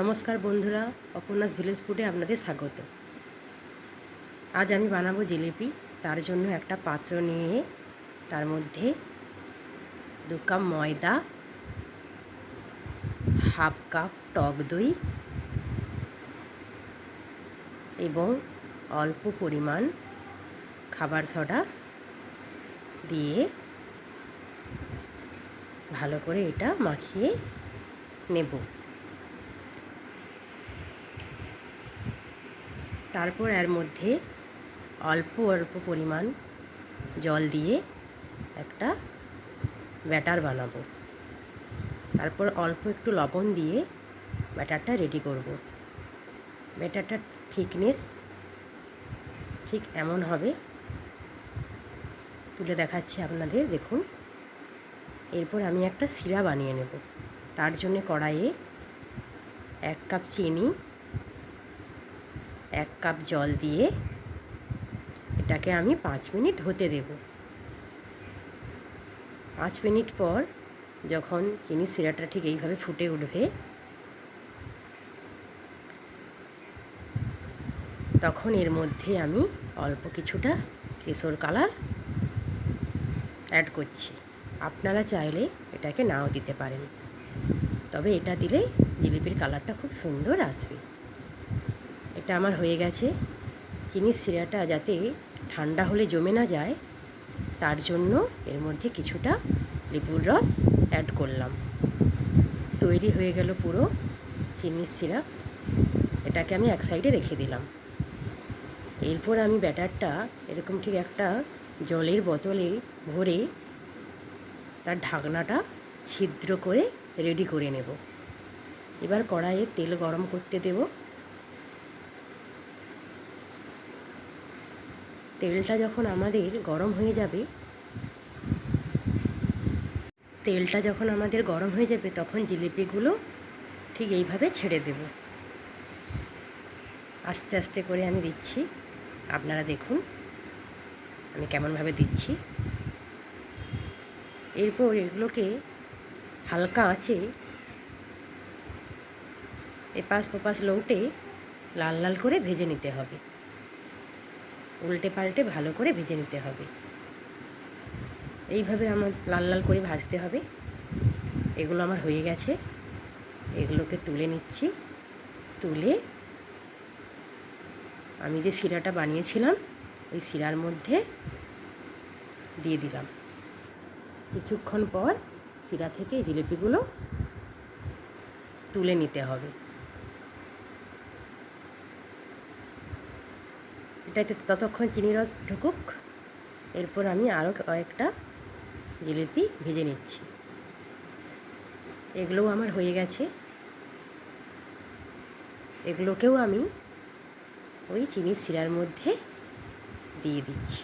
নমস্কার বন্ধুরা, অপর্ণাস ভিলেজ ফুডে আপনাদের স্বাগত। আজ আমি বানাবো জিলিপি, তার জন্য একটা পাত্র নিয়ে, তার মধ্যে দু কাপ ময়দা, হাফ কাপ টক দই এবং অল্প পরিমাণ খাবার সোডা দিয়ে ভালো করে এটা মাখিয়ে নেব। তারপর এর মধ্যে অল্প অল্প পরিমাণ জল দিয়ে একটা ব্যাটার বানাবো। তারপর অল্প একটু লবণ দিয়ে ব্যাটারটা রেডি করব। ব্যাটারটার থিকনেস ঠিক এমন হবে। তুলে দেখাচ্ছি আপনাদের, দেখুন। এরপর আমি একটা শিরা বানিয়ে নেব। তার জন্য কড়াইয়ে এক কাপ চিনি এক কাপ জল দিয়ে এটাকে আমি পাঁচ মিনিট হতে দেব। পাঁচ মিনিট পর যখন চিনি সিরাটা ঠিক এইভাবে ফুটে উঠবে, তখন এর মধ্যে আমি অল্প কিছুটা কেশর কালার অ্যাড করছি। আপনারা চাইলে এটাকে নাও দিতে পারেন। তবে এটা দিলে জিলিপির কালারটা খুব সুন্দর আসবে। এটা আমার হয়ে গেছে। চিনির সিরাটা যাতে ঠান্ডা হলে জমে না যায়, তার জন্য এর মধ্যে কিছুটা লেবুর রস অ্যাড করলাম। তৈরি হয়ে গেল পুরো চিনির সিরাপ। এটাকে আমি এক সাইডে রেখে দিলাম। এরপর আমি ব্যাটারটা এরকম ঠিক একটা জলের বোতলে ভরে তার ঢাকনাটা ছিদ্র করে রেডি করে নেব। এবার কড়াইয়ে তেল গরম করতে দেব। তেলটা যখন আমাদের গরম হয়ে যাবে, তেলটা যখন আমাদের গরম হয়ে যাবে, তখন জিলিপিগুলো ঠিক এইভাবে ছেড়ে দেব। আস্তে আস্তে করে আমি দিচ্ছি। আপনারা দেখুন আমি কেমনভাবে দিচ্ছি। এরপর এগুলোকে হালকা আঁচে এপাশ ওপাশ লৌটে লাল লাল করে ভেজে নিতে হবে। উল্টে পাল্টে ভালো করে ভেজে নিতে হবে। এইভাবে আমার লাল লাল করে ভাজতে হবে। এগুলো আমার হয়ে গেছে। এগুলোকে তুলে নিচ্ছি। তুলে আমি যে শিরাটা বানিয়েছিলাম, ওই শিরার মধ্যে দিয়ে দিলাম। কিছুক্ষণ পর শিরা থেকে জিলিপিগুলো তুলে নিতে হবে। এটাতে ততক্ষণ চিনি রস ঢুকুক। এরপর আমি আরও কয়েকটা জিলিপি ভেজে নিচ্ছি। এগুলোও আমার হয়ে গেছে। এগুলোকেও আমি ওই চিনির শিরার মধ্যে দিয়ে দিচ্ছি।